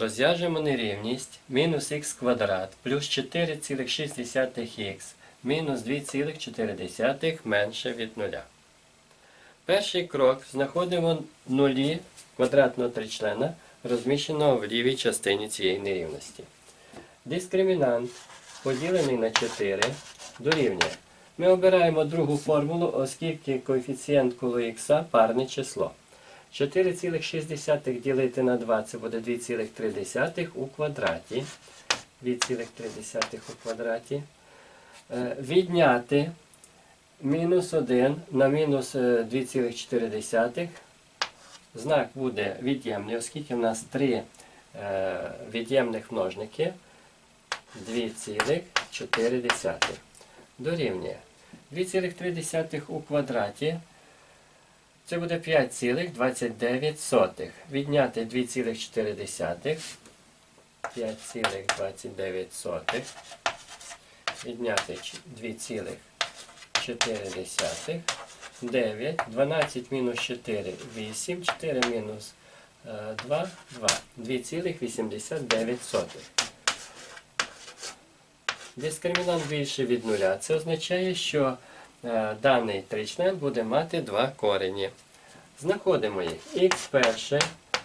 Розв'яжемо нерівність мінус х квадрат плюс 4,6х мінус 2,4 менше від нуля. Перший крок знаходимо нулі квадратного тричлена, розміщеного в лівій частині цієї нерівності. Дискримінант, поділений на 4, дорівнює. Ми обираємо другу формулу, оскільки коефіцієнт коло х парне число. 4,6 ділити на 2 це буде 2,3 у квадраті. 2,3 у квадраті. Е, Відняти мінус 1 на мінус е, 2,4. Знак буде від'ємний, оскільки в нас три е, від'ємних множники 2,4 дорівнює 2,3 у квадраті. Це буде 5,29. Відняти 2,4. 5,29. Відняти 2,4. 9. 12 мінус 4. 8. 4 мінус е, 2. 2. 2,89. Дискримінант більше від нуля. Це означає, що даний тричлен буде мати два корені. Знаходимо їх. Х перше,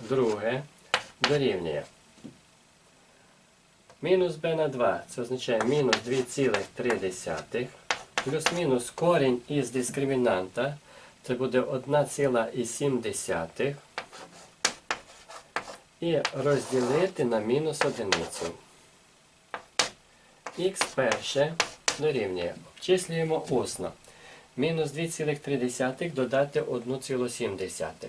друге дорівнює. Мінус b на 2. Це означає мінус 2,3. Плюс-мінус корінь із дискримінанта. Це буде 1,7. І розділити на мінус одиницю. Х перше дорівнює. Обчислюємо усно. Мінус 2,3 додати 1,7.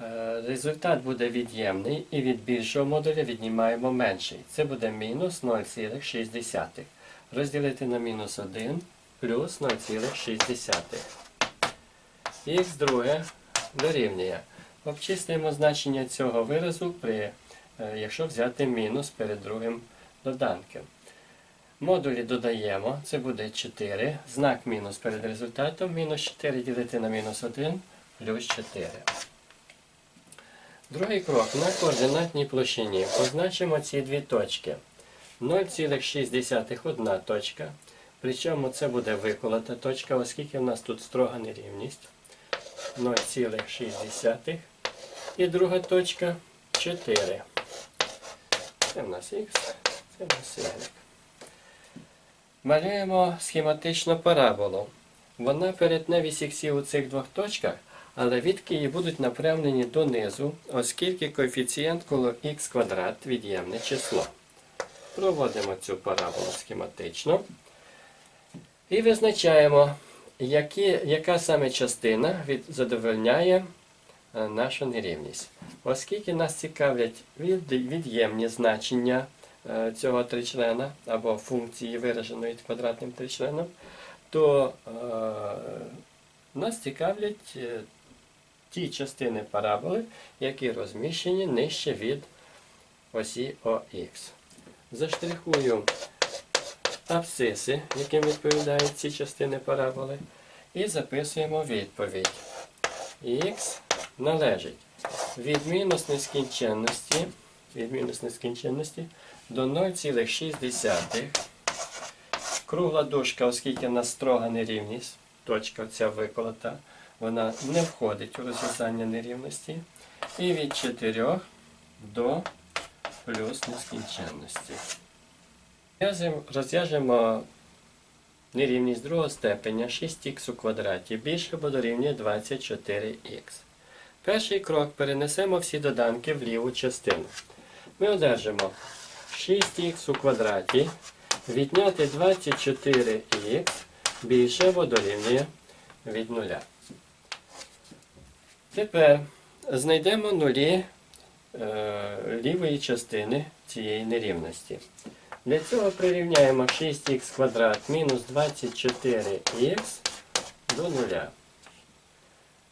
Е, Результат буде від'ємний і від більшого модуля віднімаємо менший. Це буде мінус 0,6. Розділити на мінус 1 плюс 0,6. Х друге дорівнює. Обчислюємо значення цього виразу, при, е, якщо взяти мінус перед другим доданком. Модулі додаємо, це буде 4. Знак мінус перед результатом. Мінус 4 ділити на мінус 1 плюс 4. Другий крок. На координатній площині позначимо ці дві точки. 0,6 одна точка. Причому це буде виколота точка, оскільки в нас тут строга нерівність. 0,6. І друга точка 4. Це в нас х, це в нас y. Малюємо схематично параболу. Вона перетне вісь іксів у цих двох точках, але відки її будуть направлені донизу, оскільки коефіцієнт коло х квадрат від'ємне число. Проводимо цю параболу схематично. І визначаємо, які, яка саме частина від, задовольняє е, нашу нерівність. Оскільки нас цікавлять від, від'ємні значення цього тричлена або функції, вираженої квадратним тричленом, то е, нас цікавлять е, ті частини параболи, які розміщені нижче від осі ОХ. Заштрихую абсциси, яким відповідають ці частини параболи, і записуємо відповідь. Х належить від мінус нескінченності, від мінус нескінченності до 0,6. Кругла дужка, оскільки в нас строга нерівність, точка ця виколота, вона не входить у розв'язання нерівності. І від 4 до плюс нескінченності. Розв'яжемо нерівність другого степеня 6х у квадраті більше або дорівнює 24х. Перший крок перенесемо всі доданки в ліву частину. Ми одержимо 6х у квадраті відняти 24х більше дорівнює від нуля. Тепер знайдемо нулі е, лівої частини цієї нерівності. Для цього прирівняємо 6х квадрат мінус 24х до нуля.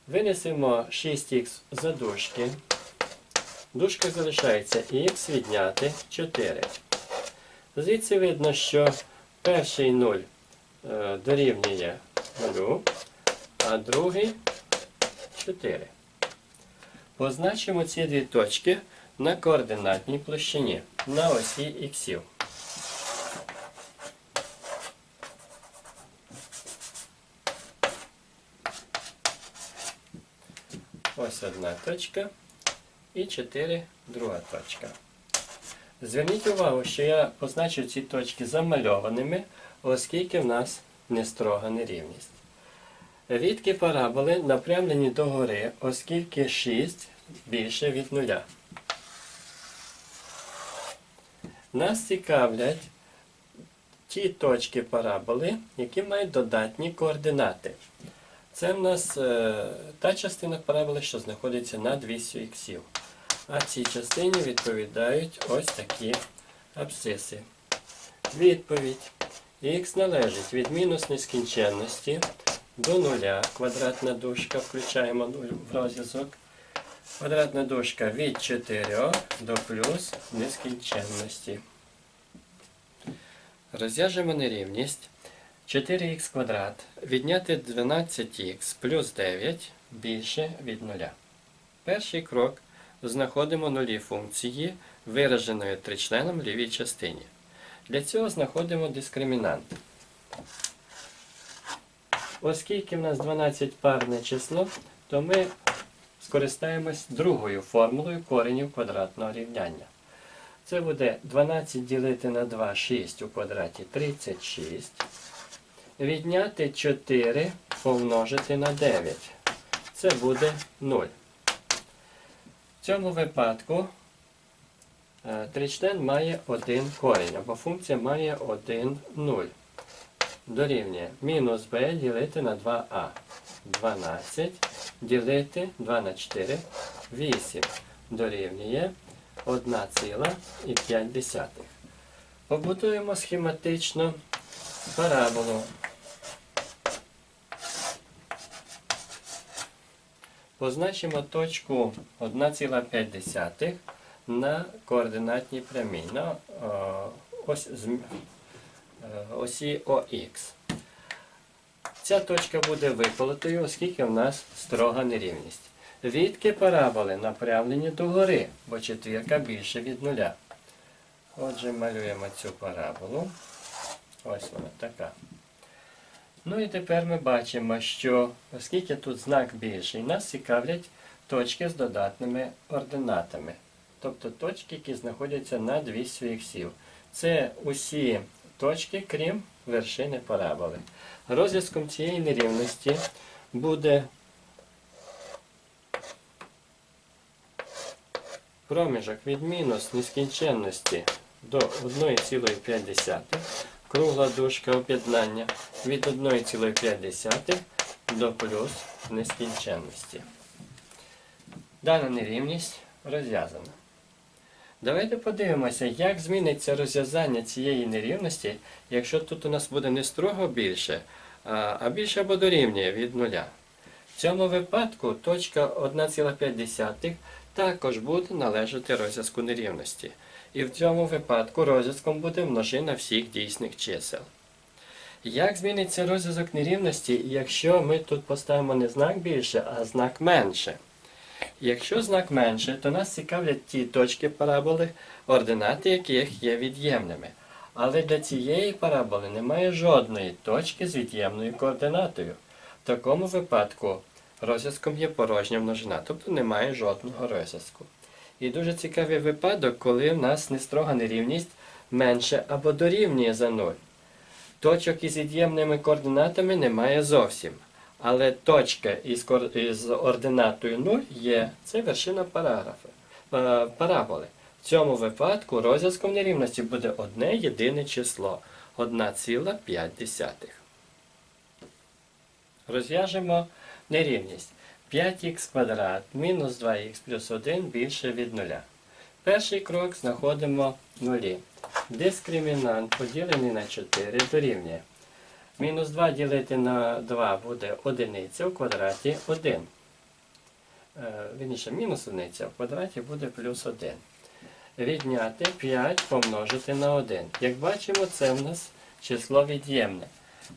Винесемо 6х за дужки. Дужка залишається х відняти 4. Звідси видно, що перший 0 е, дорівнює 0, а другий 4. Позначимо ці дві точки на координатній площині на осі іксів. Ось одна точка і 4 друга точка. Зверніть увагу, що я позначив ці точки замальованими, оскільки в нас не строга нерівність. Відки параболи напрямлені догори, оскільки 6 більше від нуля. Нас цікавлять ті точки параболи, які мають додатні координати. Це в нас е, та частина параболи, що знаходиться над вісю іксів. А цій частині відповідають ось такі абсциси. Відповідь. Х належить від мінус нескінченності до нуля. Квадратна дужка, включаємо в розв'язок. Квадратна дужка від 4 до плюс нескінченності. Розв'яжемо нерівність. 4х квадрат відняти 12х плюс 9 більше від нуля. Перший крок знаходимо нулі функції, вираженої тричленом лівій частині. Для цього знаходимо дискримінант. Оскільки в нас 12 парне число, то ми скористаємось другою формулою коренів квадратного рівняння. Це буде 12 ділити на 2, 6 у квадраті 36. Відняти 4 помножити на 9. Це буде 0. В цьому випадку е, тричлен має один корінь, або функція має один 0. Дорівнює мінус b ділити на 2а. 12 ділити 2 на 4, 8 дорівнює 1,5. Побудуємо схематично параболу. Позначимо точку 1,5 на координатній прямій на ось, е, осі ОХ. Ця точка буде виколотою, оскільки в нас строга нерівність. Відки параболи напрямлені догори, бо четвірка більше від нуля. Отже, малюємо цю параболу. Ось вона така. Ну і тепер ми бачимо, що оскільки тут знак більший, нас цікавлять точки з додатними ординатами. Тобто точки, які знаходяться над вісю іксів. Це усі точки, крім вершини параболи. Розв'язком цієї нерівності буде проміжок від мінус нескінченності до 1,5, кругла дужка об'єднання від 1,5 до плюс нескінченності. Дана нерівність розв'язана. Давайте подивимося, як зміниться розв'язання цієї нерівності, якщо тут у нас буде не строго більше, а більше або дорівнює від нуля. В цьому випадку точка 1,5 також буде належати розв'язку нерівності. І в цьому випадку розв'язком буде множина всіх дійсних чисел. Як зміниться розв'язок нерівності, якщо ми тут поставимо не знак більше, а знак менше? Якщо знак менше, то нас цікавлять ті точки параболи, ординати яких є від'ємними. Але для цієї параболи немає жодної точки з від'ємною координатою. В такому випадку розв'язком є порожня множина, тобто немає жодного розв'язку. І дуже цікавий випадок, коли в нас нестрога нерівність менше або дорівнює за 0. Точок із від'ємними координатами немає зовсім. Але точка із, ординатою 0 є. Це вершина параграфа, е, параболи. В цьому випадку розв'язком нерівності буде одне єдине число 1,5. Розв'яжемо нерівність. 5х квадрат мінус 2х плюс 1 більше від 0. Перший крок знаходимо нулі. Дискримінант поділений на 4 дорівнює. Мінус 2 ділити на 2 буде одиниця в квадраті 1. Е, Вірніше, мінус одиниця в квадраті буде плюс 1. Відняти 5 помножити на 1. Як бачимо, це в нас число від'ємне.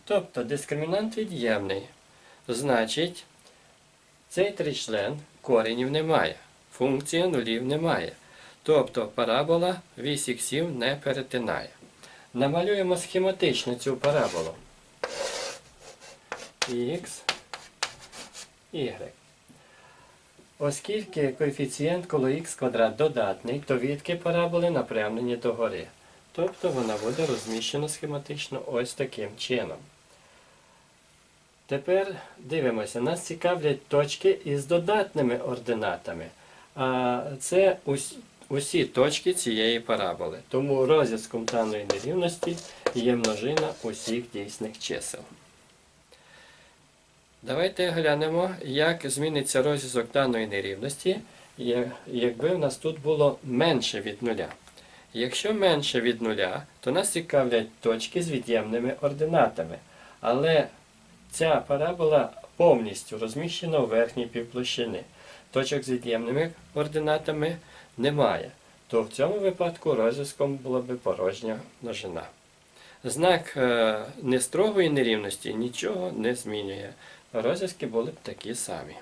Тобто дискримінант від'ємний. Значить, цей тричлен коренів немає. Функція нулів немає. Тобто парабола вісь іксів не перетинає. Намалюємо схематично цю параболу. Х, y. Оскільки коефіцієнт коло х квадрат додатний, то відки параболи напрямлені догори. Тобто вона буде розміщена схематично ось таким чином. Тепер дивимося, нас цікавлять точки із додатними ординатами. А це усі точки цієї параболи. Тому розв'язком даної нерівності є множина усіх дійсних чисел. Давайте глянемо, як зміниться розв'язок даної нерівності, якби в нас тут було менше від нуля. Якщо менше від нуля, то нас цікавлять точки з від'ємними ординатами. Але ця парабола повністю розміщена у верхній півплощини. Точок з від'ємними координатами немає. То в цьому випадку розв'язком була би порожня множина. Знак е, нестрогої нерівності нічого не змінює. Розв'язки були б такі самі.